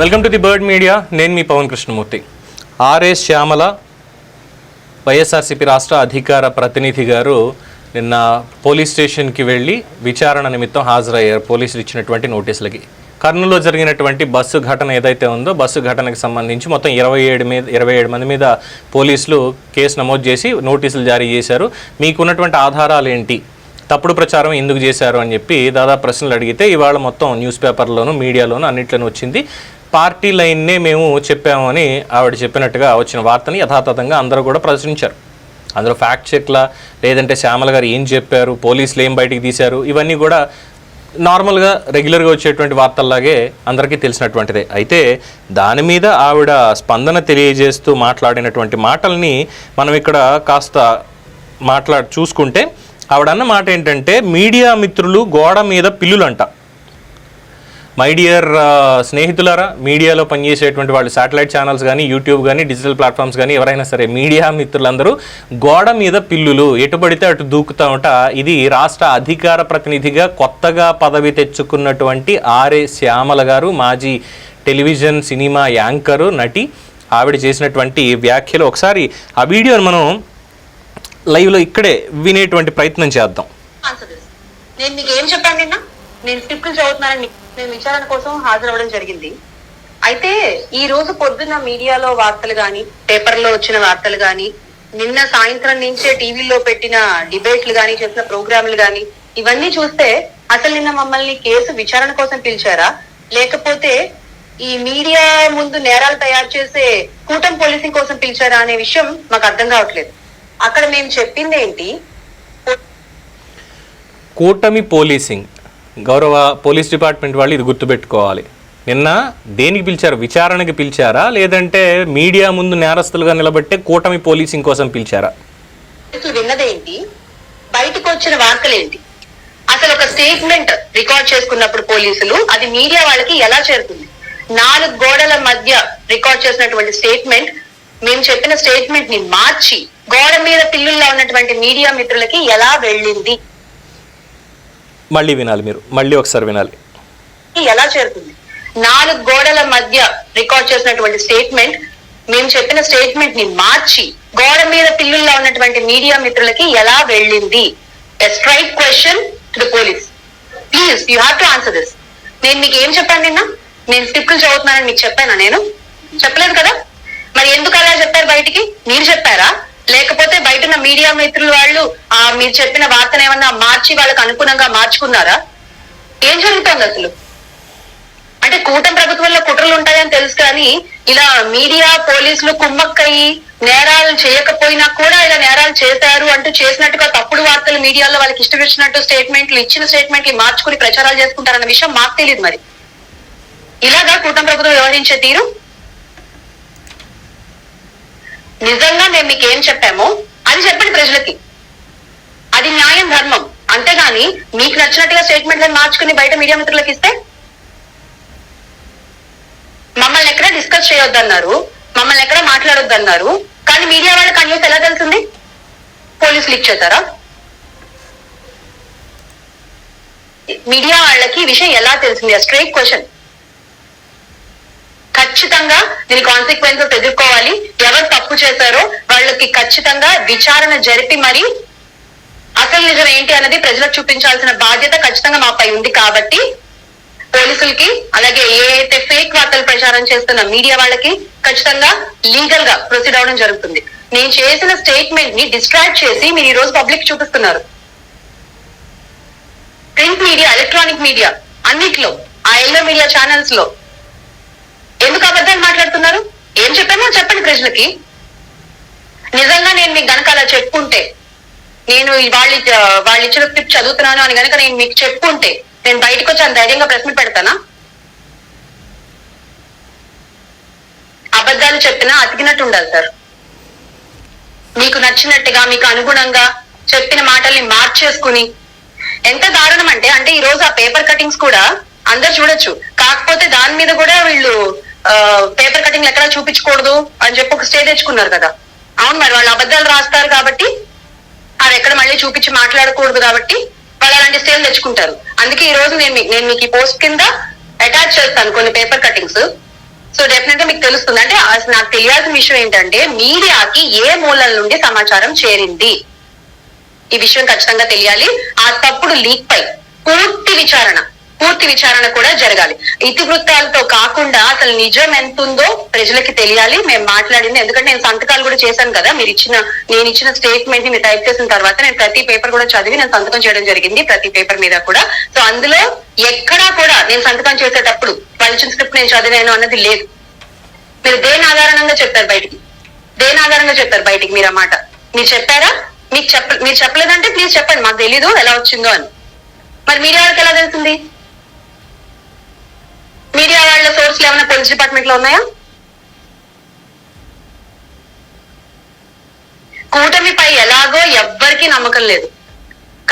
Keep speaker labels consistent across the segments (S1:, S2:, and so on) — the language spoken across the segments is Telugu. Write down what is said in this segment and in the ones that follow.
S1: Welcome to the bird media. నేను మీ పవన్ కృష్ణమూర్తి. ఆర్ఎస్ శ్యామల వైఎస్ఆర్సీపీ రాష్ట్ర అధికార ప్రతినిధి గారు నిన్న పోలీస్ స్టేషన్కి వెళ్ళి విచారణ నిమిత్తం హాజరయ్యారు. పోలీసులు ఇచ్చినటువంటి నోటీసులకి. కర్నూలులో జరిగినటువంటి బస్సు ఘటన ఏదైతే ఉందో బస్సు ఘటనకు సంబంధించి మొత్తం ఇరవై ఏడు మీద ఇరవై ఏడు మంది మీద పోలీసులు కేసు నమోదు చేసి నోటీసులు జారీ చేశారు. మీకున్నటువంటి ఆధారాలు ఏంటి? తప్పుడు ప్రచారం ఎందుకు చేశారు అని చెప్పి దాదాపు ప్రశ్నలు అడిగితే ఇవాళ మొత్తం న్యూస్ పేపర్లోను మీడియాలోను అన్నిట్లోనూ వచ్చింది. పార్టీ లైన్నే మేము చెప్పామని ఆవిడ చెప్పినట్టుగా వచ్చిన వార్తని యథాతథంగా అందరూ కూడా ప్రదర్శించారు. అందులో ఫ్యాక్ట్ చెక్లా లేదంటే శ్యామల గారు ఏం చెప్పారు పోలీసులు ఏం బయటికి తీశారు ఇవన్నీ కూడా నార్మల్గా రెగ్యులర్గా వచ్చేటువంటి వార్తల్లాగే అందరికీ తెలిసినటువంటిదే. అయితే దాని మీద ఆవిడ స్పందన తెలియజేస్తూ మాట్లాడినటువంటి మాటల్ని మనం ఇక్కడ కాస్త మాట్లాడు చూసుకుంటే ఆవిడ అన్న మాట ఏంటంటే మీడియా మిత్రులు గోడ మీద పిల్లులంట. మై డియర్ స్నేహితులారా మీడియాలో పనిచేసేటువంటి వాళ్ళు శాటిలైట్ ఛానల్స్ కానీ యూట్యూబ్ కానీ డిజిటల్ ప్లాట్ఫామ్స్ కానీ ఎవరైనా సరే మీడియా మిత్రులందరూ గోడ మీద పిల్లులు ఎటు పడితే అటు దూకుతా ఇది రాష్ట్ర అధికార ప్రతినిధిగా కొత్తగా పదవి తెచ్చుకున్నటువంటి ఆర్ఏ శ్యామల గారు మాజీ టెలివిజన్ సినిమా యాంకరు నటి. ఆవిడ చేసినటువంటి వ్యాఖ్యలు ఒకసారి ఆ వీడియోను మనం లైవ్లో ఇక్కడే వినేటువంటి ప్రయత్నం చేద్దాం.
S2: నేను మీకు ఏం చెప్పాను నిన్న? నేను స్క్రిప్ట్లు చదువుతున్నానని మేము విచారణ కోసం హాజరవ్వడం జరిగింది. అయితే ఈ రోజు పొద్దున్న మీడియాలో వార్తలు గాని పేపర్లో వచ్చిన వార్తలు గాని నిన్న సాయంత్రం నుంచే టీవీలో పెట్టిన డిబేట్లు గాని చేసిన ప్రోగ్రాంలు గాని ఇవన్నీ చూస్తే అసలు నిన్న మమ్మల్ని కేసు విచారణ కోసం పిలిచారా? లేకపోతే ఈ మీడియా ముందు నేరాలు తయారు చేసే కూటమి పోలీసింగ్ కోసం పిలిచారా అనే విషయం మాకు అర్థం కావట్లేదు. అక్కడ మేము చెప్పింది ఏంటి
S1: కూటమి పోలీసింగ్. గౌరవ పోలీస్ డిపార్ట్మెంట్ వాళ్ళు ఇది గుర్తుపెట్టుకోవాలి. నిన్న దేనికి పిలిచారు? విచారణకి పిలిచారా? లేదంటే మీడియా ముందు నేరస్తులుగా నిలబెట్టే కూటమి పోలీసింగ్ కోసం పిలిచారా?
S2: విన్నదేంటి? బయటకు వచ్చిన వార్తలేంటి? అసలు ఒక స్టేట్మెంట్ రికార్డ్ చేసుకున్నప్పుడు పోలీసులు అది మీడియా వాళ్ళకి ఎలా చేరుతుంది? నాలుగు గోడల మధ్య రికార్డ్ చేసినటువంటి స్టేట్మెంట్ మేము చెప్పిన స్టేట్మెంట్ని మార్చి గోడ మీద పిల్లుల్లో ఉన్నటువంటి మీడియా మిత్రులకి ఎలా వెళ్ళింది?
S1: మళ్ళీ వినాలి మీరు. మళ్ళీ ఒకసారి వినాలి.
S2: ఎలా చేరుతుంది? నాలుగు గోడల మధ్య రికార్డ్ చేసినటువంటి స్టేట్మెంట్ మేము చెప్పిన స్టేట్మెంట్ని మార్చి గోడ మీద పిల్లుల్లో ఉన్నటువంటి మీడియా మిత్రులకి ఎలా వెళ్ళింది? Straight question to the police please you have to answer this నేను మీకు ఏం చెప్పాను నిన్న? నేను స్క్రిప్ట్లు చదువుతున్నానని మీకు చెప్పానా నేను? చెప్పలేదు కదా? మరి ఎందుకు అలా చెప్పారు బయటికి? మీరు చెప్పారా? లేకపోతే బయట ఉన్న మీడియా మిత్రులు వాళ్ళు ఆ మీరు చెప్పిన వార్తను ఏమన్నా మార్చి వాళ్ళకి అనుగుణంగా మార్చుకున్నారా? ఏం జరుగుతోంది అసలు? అంటే కూటమి ప్రభుత్వంలో కుట్రలు ఉంటాయని తెలుసు కానీ ఇలా మీడియా పోలీసులు కుమ్మక్కయి నేరాలు చేయకపోయినా కూడా ఇలా నేరాలు చేశారు అంటూ చేసినట్టుగా తప్పుడు వార్తలు మీడియాలో వాళ్ళకి ఇష్టం ఇచ్చినట్టు స్టేట్మెంట్లు ఇచ్చిన స్టేట్మెంట్లు మార్చుకుని ప్రచారాలు చేసుకుంటారన్న విషయం మాకు తెలియదు మరి. ఇలాగా కూటమి ప్రభుత్వం వ్యవహరించే తీరు? నిజంగా మేము మీకు ఏం చెప్పామో? అది చెప్పండి ప్రజలకి. అది న్యాయం ధర్మం. అంతేగాని మీకు నచ్చినట్టుగా స్టేట్మెంట్లను మార్చుకుని బయట మీడియా మిత్రులకు ఇస్తే? మమ్మల్ని ఎక్కడ డిస్కస్ చేయొద్దన్నారు మమ్మల్ని ఎక్కడ మాట్లాడొద్దన్నారు? కానీ మీడియా వాళ్ళకి ఆ ఎలా తెలిసింది? పోలీసులు ఇచ్చేసారా మీడియా వాళ్ళకి ఈ విషయం ఎలా తెలిసింది? Straight question. ఖచ్చితంగా దీని కాన్సిక్వెన్సెస్ ఎదుర్కోవాలి. ఎవరు తప్పు చేశారో వాళ్ళకి ఖచ్చితంగా విచారణ జరిపి మరి అసలు నిజం ఏంటి అన్నది ప్రజలకు చూపించాల్సిన బాధ్యత ఖచ్చితంగా మాపై ఉంది కాబట్టి పోలీసులకి అలాగే ఏ అయితే ఫేక్ వార్తలు ప్రచారం చేస్తున్న మీడియా వాళ్ళకి ఖచ్చితంగా లీగల్గా ప్రొసీడ్ అవడం జరుగుతుంది. నేను చేసిన స్టేట్మెంట్ని డిస్ట్రాక్ట్ చేసి మీరు ఈ రోజు పబ్లిక్ చూపిస్తున్నారు. ప్రింట్ మీడియా ఎలక్ట్రానిక్ మీడియా అన్నిట్లో ఆ ఎల్లో మీడియా ఛానల్స్లో ఎందుకు అబద్ధాలు మాట్లాడుతున్నారు? ఏం చెప్పామో చెప్పండి ప్రజలకి నిజంగా నేను మీకు గనక అలా చెప్పుంటే నేను వాళ్ళు వాళ్ళ వాళ్ళు ఇచ్చిన స్క్రిప్ట్ చదువుతున్నాను అని గనక నేను మీకు చెప్పుంటే నేను బయటకు వచ్చి అంత ధైర్యంగా ప్రశ్న పెడతానా? అబద్ధాలు చెప్పినా అతికినట్టు ఉండాలి సార్. మీకు నచ్చినట్టుగా మీకు అనుగుణంగా చెప్పిన మాటల్ని మార్చేసుకుని ఎంత దారుణం అంటే అంటే ఈ రోజు ఆ పేపర్ కటింగ్స్ కూడా అందరు చూడొచ్చు. కాకపోతే దాని మీద కూడా వీళ్ళు పేపర్ కటింగ్ ఎక్కడా చూపించకూడదు అని చెప్పి ఒక స్టే తెచ్చుకున్నారు కదా. అవును మరి వాళ్ళు అబద్ధాలు రాస్తారు కాబట్టి అవి ఎక్కడ మళ్ళీ చూపించి మాట్లాడకూడదు కాబట్టి వాళ్ళు అలాంటి స్టేలు తెచ్చుకుంటారు. అందుకే ఈ రోజు నేను నేను మీకు ఈ పోస్ట్ కింద అటాచ్ చేస్తాను కొన్ని పేపర్ కటింగ్స్. సో డెఫినెట్గా మీకు తెలుస్తుంది. అంటే అసలు నాకు తెలియాల్సిన విషయం ఏంటంటే మీడియాకి ఏ మూలం నుండి సమాచారం చేరింది? ఈ విషయం ఖచ్చితంగా తెలియాలి. ఆ తప్పుడు లీక్ పై పూర్తి విచారణ పూర్తి విచారణ కూడా జరగాలి. ఇతివృత్తాలతో కాకుండా అసలు నిజం ఎంత ఉందో ప్రజలకి తెలియాలి. మేము మాట్లాడింది. ఎందుకంటే నేను సంతకాలు కూడా చేశాను కదా. మీరు ఇచ్చిన నేను ఇచ్చిన స్టేట్మెంట్ని మీరు టైప్ చేసిన తర్వాత నేను ప్రతి పేపర్ కూడా చదివి నేను సంతకం చేయడం జరిగింది ప్రతి పేపర్ మీద కూడా. సో అందులో ఎక్కడా కూడా నేను సంతకం చేసేటప్పుడు పలిచిన స్క్రిప్ట్ నేను చదివాను అన్నది లేదు. మీరు దేని ఆధారంగా చెప్పారు బయటికి? దేని ఆధారంగా చెప్పారు బయటికి మీరు అన్నమాట మీరు చెప్పారా? మీకు చెప్ప మీరు చెప్పలేదంటే ప్లీజ్ చెప్పండి. మాకు తెలీదు. ఎలా వచ్చిందో అని. మరి మీడియా వాళ్ళకి ఎలా తెలుస్తుంది? మీడియా వాళ్ళ సోర్స్లు ఏమైనా పోలీస్ డిపార్ట్మెంట్లో ఉన్నాయా? కూటమిపై ఎలాగో ఎవ్వరికీ నమ్మకం లేదు.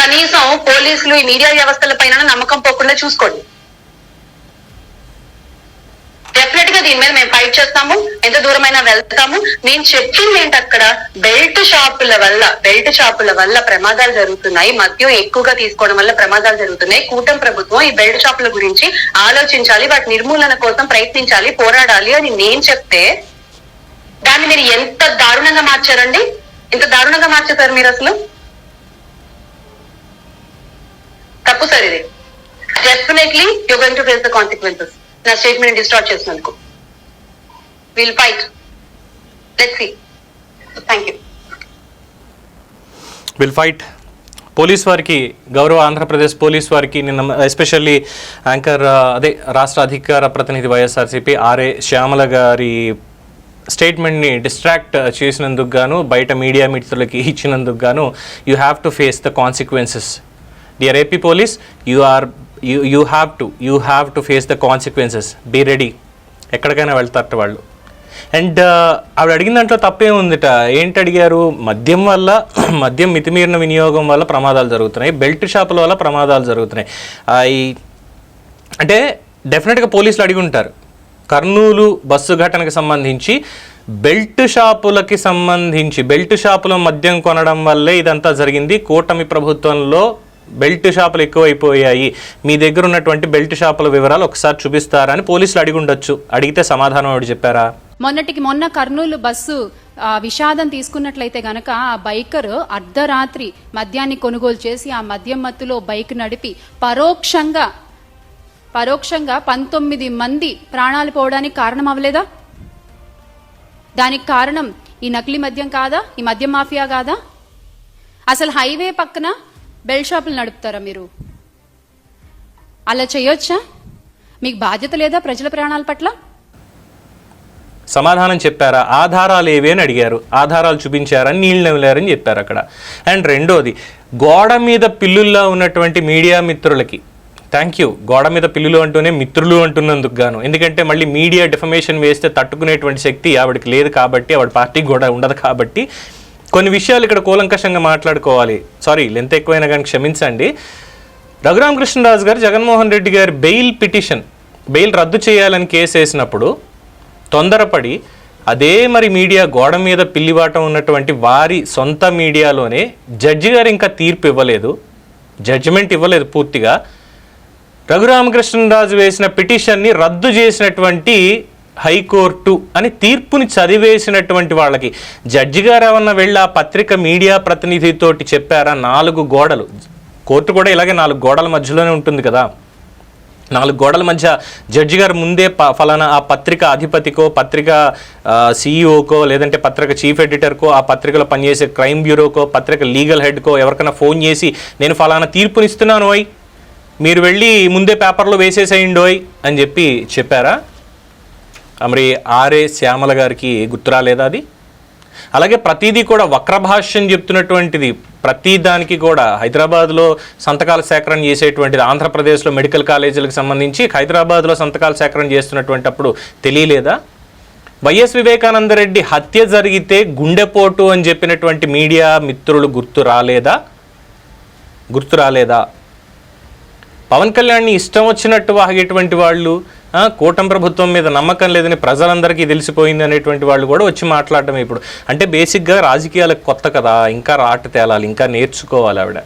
S2: కనీసం పోలీసులు ఈ మీడియా వ్యవస్థల పైన నమ్మకం పోకుండా చూసుకోండి. డెఫినెట్గా దీని మీద మేము ఫైట్ చేస్తాము. ఎంత దూరమైనా వెళ్తాము. నేను చెప్పింది ఏంటి అక్కడ? బెల్ట్ షాపుల వల్ల బెల్ట్ షాపుల వల్ల ప్రమాదాలు జరుగుతున్నాయి. మద్యం ఎక్కువగా తీసుకోవడం వల్ల ప్రమాదాలు జరుగుతున్నాయి. కూటమి ప్రభుత్వం ఈ బెల్ట్ షాపుల గురించి ఆలోచించాలి. వాటి నిర్మూలన కోసం ప్రయత్నించాలి పోరాడాలి అని నేను చెప్తే దాన్ని మీరు ఎంత దారుణంగా మార్చారండి? ఎంత దారుణంగా మార్చేశారు మీరు అసలు? తప్పు సార్ ఇది. Definitely you going to face the consequences నా స్టేట్మెంట్ డిస్టార్ట్ చేసినందుకు. Will fight let see thank you
S1: will fight police వారికి గౌరవ ఆంధ్రప్రదేశ్ పోలీస్ వారికి నిన్న ఎస్పెషల్లీ యాంకర్ అదే రాష్ట్ర అధికార ప్రతినిధి వైఎస్ఆర్సీపీ ఆర్ఏ శ్యామల గారి స్టేట్మెంట్ని డిస్ట్రాక్ట్ చేసినందుకు గాను బయట మీడియా మిత్రులకి ఇచ్చినందుకు గాను you have to face the consequences dear AP police you are you you have to you have to face the consequences be ready ఎక్కడికైనా వెళ్తారట వాళ్ళు. అండ్ uh, ఆవిడ అడిగిన దాంట్లో తప్పే ఉందిట ఏంటి అడిగారు? మద్యం వల్ల మద్యం మితిమీరిన వినియోగం వల్ల ప్రమాదాలు జరుగుతున్నాయి. బెల్ట్ షాపుల వల్ల ప్రమాదాలు జరుగుతున్నాయి. ఈ అంటే డెఫినెట్గా పోలీసులు అడిగి ఉంటారు. కర్నూలు బస్సు ఘటనకు సంబంధించి బెల్ట్ షాపులకి సంబంధించి బెల్ట్ షాపులో మద్యం కొనడం వల్లే ఇదంతా జరిగింది. కూటమి ప్రభుత్వంలో బెల్ట్ షాపులు ఎక్కువైపోయాయి. మీ దగ్గర ఉన్నటువంటి బెల్ట్ షాపుల వివరాలు ఒకసారి చూపిస్తారా అని పోలీసులు అడిగి ఉండొచ్చు. అడిగితే సమాధానం ఆవిడ చెప్పారా?
S3: మొన్నటికి మొన్న కర్నూలు బస్సు ఆ, విషాదం తీసుకున్నట్లయితే గనక ఆ బైకర్ అర్ధరాత్రి మద్యాన్ని కొనుగోలు చేసి ఆ మద్యం మత్తులో బైక్ నడిపి పరోక్షంగా పరోక్షంగా పంతొమ్మిది మంది ప్రాణాలు పోవడానికి కారణం అవ్వలేదా? దానికి కారణం ఈ నకిలీ మద్యం కాదా? ఈ మద్యం మాఫియా కాదా? అసలు హైవే పక్కన బెల్ షాపులు నడుపుతారా మీరు? అలా చేయొచ్చా? మీకు బాధ్యత లేదా ప్రజల ప్రాణాల పట్ల?
S1: సమాధానం చెప్పారా? ఆధారాలు ఏవి అని అడిగారు. ఆధారాలు చూపించారని నీళ్ళు నవ్వులారని చెప్పారు అక్కడ. అండ్ రెండోది గోడ మీద పిల్లుల్లో ఉన్నటువంటి మీడియా మిత్రులకి థ్యాంక్ యూ గోడ మీద పిల్లులు అంటూనే మిత్రులు అంటున్నందుకు గాను ఎందుకంటే మళ్ళీ మీడియా డిఫమేషన్ వేస్తే తట్టుకునేటువంటి శక్తి ఆవిడకి లేదు కాబట్టి ఆవిడ పార్టీకి కూడా ఉండదు కాబట్టి కొన్ని విషయాలు ఇక్కడ కూలంకషంగా మాట్లాడుకోవాలి. సారీ లెంత్ ఎక్కువైనా కానీ క్షమించండి. రఘురామకృష్ణరాజు గారు జగన్మోహన్ రెడ్డి గారి బెయిల్ పిటిషన్ బెయిల్ రద్దు చేయాలని కేసు వేసినప్పుడు తొందరపడి అదే మరి మీడియా గోడ మీద పిల్లివాటం ఉన్నటువంటి వారి సొంత మీడియాలోనే జడ్జి గారు ఇంకా తీర్పు ఇవ్వలేదు. జడ్జిమెంట్ ఇవ్వలేదు పూర్తిగా. రఘురామకృష్ణరాజు వేసిన పిటిషన్ని రద్దు చేసినటువంటి హైకోర్టు అని తీర్పుని చదివేసినటువంటి వాళ్ళకి జడ్జి గారు ఏమన్నా వెళ్ళి ఆ పత్రిక మీడియా ప్రతినిధితోటి చెప్పారా? నాలుగు గోడలు. కోర్టు కూడా ఇలాగే నాలుగు గోడల మధ్యలోనే ఉంటుంది కదా. నాలుగు గోడల మధ్య జడ్జి గారు ముందే ప ఫలానా ఆ పత్రిక అధిపతికో పత్రిక సీఈఓకో లేదంటే పత్రిక చీఫ్ ఎడిటర్కో ఆ పత్రికలో పనిచేసే క్రైమ్ బ్యూరోకో పత్రిక లీగల్ హెడ్కో ఎవరికైనా ఫోన్ చేసి నేను ఫలానా తీర్పునిస్తున్నాను ఓయ్. మీరు వెళ్ళి ముందే పేపర్లో వేసేసేయండి ఓయ్ అని చెప్పి చెప్పారా? మరి ఆర్ఏ శ్యామల గారికి గుర్తురాలేదా అది? అలాగే ప్రతిదీ కూడా వక్రభాష్యం చెప్తున్నటువంటిది. ప్రతి దానికి కూడా హైదరాబాద్లో సంతకాల సేకరణ చేసేటువంటిది ఆంధ్రప్రదేశ్లో మెడికల్ కాలేజీలకు సంబంధించి హైదరాబాద్లో సంతకాల సేకరణ చేస్తున్నటువంటి అప్పుడు తెలియలేదా? వైఎస్ వివేకానందరెడ్డి హత్య జరిగితే గుండెపోటు అని చెప్పినటువంటి మీడియా మిత్రులు గుర్తు రాలేదా? గుర్తు రాలేదా? పవన్ కళ్యాణ్ని ఇష్టం వచ్చినట్టు వాగేటువంటి వాళ్ళు కూటమి ప్రభుత్వం మీద నమ్మకం లేదని ప్రజలందరికీ తెలిసిపోయింది అనేటువంటి వాళ్ళు కూడా వచ్చి మాట్లాడటం ఇప్పుడు. అంటే బేసిక్గా రాజకీయాలకు కొత్త కదా ఇంకా రాట తేలాలి ఇంకా నేర్చుకోవాలి ఆవిడ.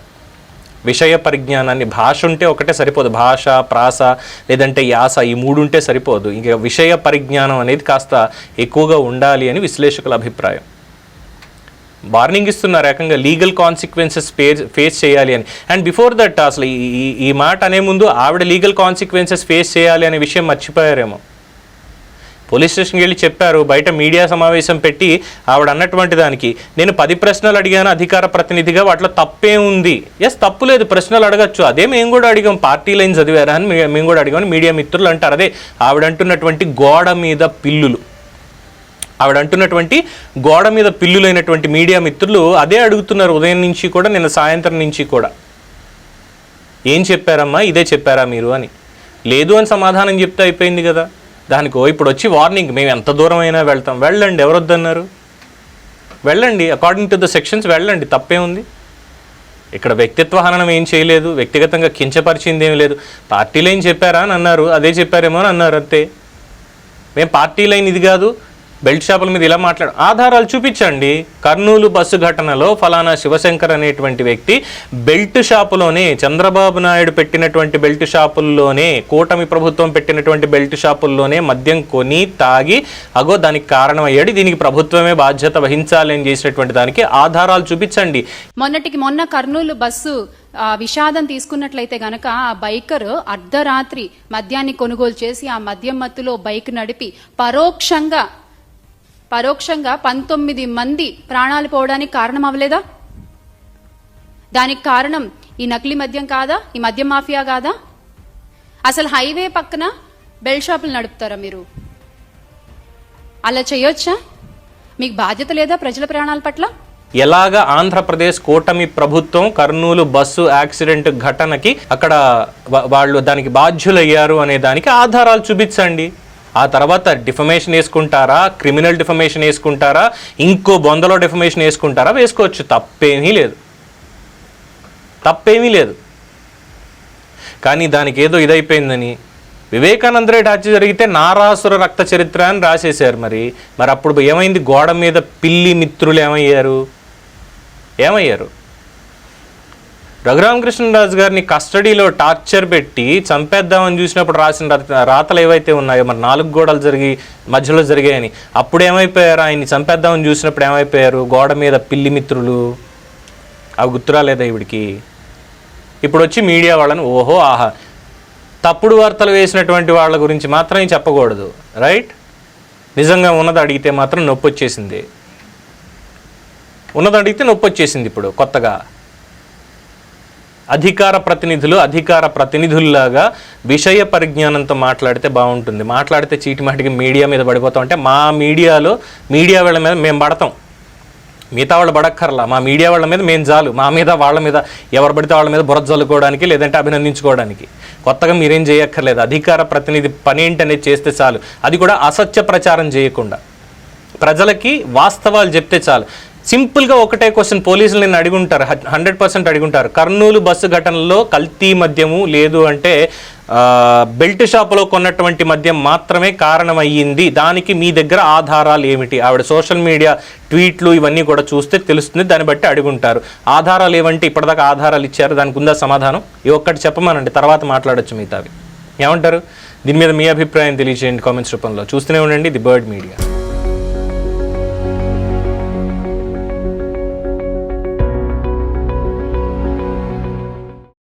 S1: విషయ పరిజ్ఞానాన్ని భాష ఉంటే ఒకటే సరిపోదు భాష ప్రాస లేదంటే యాస ఈ మూడు ఉంటే సరిపోదు. ఇంకా విషయ పరిజ్ఞానం అనేది కాస్త ఎక్కువగా ఉండాలి అని విశ్లేషకుల అభిప్రాయం. వార్నింగ్ ఇస్తున్నారు ఏకంగా లీగల్ కాన్సిక్వెన్సెస్ ఫేస్ ఫేస్ చేయాలి అని. అండ్ బిఫోర్ దట్ అసలు ఈ ఈ- మాట అనే ముందు ఆవిడ లీగల్ కాన్సిక్వెన్సెస్ ఫేస్ చేయాలి అనే విషయం మర్చిపోయారేమో. పోలీస్ స్టేషన్కి వెళ్ళి చెప్పారు బయట మీడియా సమావేశం పెట్టి ఆవిడ అన్నటువంటి దానికి. నేను పది ప్రశ్నలు అడిగాను అధికార ప్రతినిధిగా వాటిలో తప్పే ఉంది. ఎస్ తప్పు లేదు ప్రశ్నలు అడగచ్చు. అదే మేము కూడా అడిగాం పార్టీ లైన్ చదివారా అని మేము కూడా అడిగామని మీడియా మిత్రులు అంటారు. అదే ఆవిడ అంటున్నటువంటి గోడ మీద పిల్లులు. ఆవిడ అంటున్నటువంటి గోడ మీద పిల్లులైనటువంటి మీడియా మిత్రులు అదే అడుగుతున్నారు ఉదయం నుంచి కూడా నిన్న సాయంత్రం నుంచి కూడా. ఏం చెప్పారమ్మా? ఇదే చెప్పారా మీరు అని. లేదు అని సమాధానం చెప్తే అయిపోయింది కదా. దానికో ఇప్పుడు వచ్చి వార్నింగ్ మేము ఎంత దూరం అయినా వెళ్తాం. వెళ్ళండి ఎవరొద్దన్నారు? వెళ్ళండి అకార్డింగ్ టు ద సెక్షన్స్ వెళ్ళండి తప్పే ఉంది. ఇక్కడ వ్యక్తిత్వ హననం ఏం చేయలేదు వ్యక్తిగతంగా కించపరిచింది ఏం లేదు. పార్టీ లైన్ చెప్పారా అని అన్నారు అదే చెప్పారేమో అని అన్నారు అంతే. మేము పార్టీ లైన్ ఇది కాదు బెల్ట్ షాపుల మీద ఇలా మాట్లాడు ఆధారాలు చూపించండి. కర్నూలు బస్సు ఘటనలో ఫలానా శివశంకర్ అనేటువంటి వ్యక్తి బెల్ట్ షాపులోనే చంద్రబాబు నాయుడు పెట్టినటువంటి బెల్ట్ షాపుల్లోనే కూటమి ప్రభుత్వం పెట్టినటువంటి బెల్ట్ షాపుల్లోనే మద్యం కొని తాగి అగో దానికి కారణమయ్యాడు. దీనికి ప్రభుత్వమే బాధ్యత వహించాలి అని చేసినటువంటి దానికి ఆధారాలు చూపించండి.
S3: మొన్నటికి మొన్న కర్నూలు బస్సు ఆ, విషాదం తీసుకున్నట్లయితే గనక ఆ బైకర్ అర్ధరాత్రి మద్యాన్ని కొనుగోలు చేసి ఆ మద్యం మత్తులో బైక్ నడిపి పరోక్షంగా పరోక్షంగా పంతొమ్మిది మంది ప్రాణాలు పోవడానికి కారణం అవ్వలేదా దానికి కారణం ఈ నకిలీ మద్యం కాదా? ఈ మద్యం మాఫియా కాదా? అసలు హైవే పక్కన బెల్ షాపులు నడుపుతారా మీరు? అలా చేయొచ్చా? మీకు బాధ్యత లేదా ప్రజల ప్రాణాల పట్ల?
S1: ఎలాగ ఆంధ్రప్రదేశ్ కూటమి ప్రభుత్వం కర్నూలు బస్సు యాక్సిడెంట్ ఘటనకి అక్కడ వాళ్ళు దానికి బాధ్యులయ్యారు అనే దానికి ఆధారాలు చూపించండి. ఆ తర్వాత డిఫమేషన్ వేసుకుంటారా? క్రిమినల్ డిఫమేషన్ వేసుకుంటారా? ఇంకో బొందలో డిఫమేషన్ వేసుకుంటారా? వేసుకోవచ్చు. తప్పేమీ లేదు. తప్పేమీ లేదు. కానీ దానికి ఏదో ఇదైపోయిందని వివేకానంద రెడ్డి హత్య జరిగితే నారాసుర రక్త చరిత్ర అని రాసేశారు మరి. మరి అప్పుడు ఏమైంది? గోడ మీద పిల్లి మిత్రులు ఏమయ్యారు? ఏమయ్యారు? రఘురామకృష్ణరాజు గారిని కస్టడీలో టార్చర్ పెట్టి చంపేద్దామని చూసినప్పుడు రాసిన రాతలు ఏవైతే ఉన్నాయో మరి నాలుగు గోడలు జరిగి మధ్యలో జరిగాయని అప్పుడు ఏమైపోయారు? ఆయన్ని చంపేద్దామని చూసినప్పుడు ఏమైపోయారు? గోడ మీద పిల్లి మిత్రులు? అవి గుర్తురాలేదా ఇవిడికి? ఇప్పుడు వచ్చి మీడియా వాళ్ళని ఓహో ఆహా. తప్పుడు వార్తలు వేసినటువంటి వాళ్ళ గురించి మాత్రం చెప్పకూడదు రైట్? నిజంగా ఉన్నది అడిగితే మాత్రం నొప్పి వచ్చేసింది ఉన్నది అడిగితే నొప్పి వచ్చేసింది ఇప్పుడు కొత్తగా. అధికార ప్రతినిధులు అధికార ప్రతినిధుల్లాగా విషయ పరిజ్ఞానంతో మాట్లాడితే బాగుంటుంది. మాట్లాడితే చీటిమాటికి మీడియా మీద పడిపోతాం. అంటే మా మీడియాలో మీడియా వాళ్ళ మీద మేము పడతాం. మిగతా వాళ్ళు పడక్కర్లా. మా మీడియా వాళ్ళ మీద మేము చాలు మా మీద వాళ్ళ మీద ఎవరు పడితే వాళ్ళ మీద బురద చల్లుకోవడానికి లేదంటే అభినందించుకోవడానికి. కొత్తగా మీరేం చేయక్కర్లేదు. అధికార ప్రతినిధి పని ఏంటనేది చేస్తే చాలు. అది కూడా అసత్య ప్రచారం చేయకుండా. ప్రజలకి వాస్తవాలు చెప్తే చాలు. సింపుల్గా ఒకటే క్వశ్చన్ పోలీసులు నేను అడుగుంటారు హండ్రెడ్ పర్సెంట్ అడుగుంటారు. కర్నూలు బస్సు ఘటనలో కల్తీ మద్యము లేదు అంటే బెల్ట్ షాపులో కొన్నటువంటి మద్యం మాత్రమే కారణమయ్యింది. దానికి మీ దగ్గర ఆధారాలు ఏమిటి? ఆవిడ సోషల్ మీడియా ట్వీట్లు ఇవన్నీ కూడా చూస్తే తెలుస్తుంది దాన్ని బట్టి అడుగుంటారు. ఆధారాలు ఏమంటే ఇప్పటిదాకా ఆధారాలు ఇచ్చారు దానికి ఉందా సమాధానం? ఈ ఒక్కటి చెప్పమనండి తర్వాత మాట్లాడొచ్చు మిగతావి. ఏమంటారు? దీని మీద మీ అభిప్రాయం తెలియజేయండి కామెంట్స్ రూపంలో. చూస్తూనే ఉండండి ది బర్డ్ మీడియా.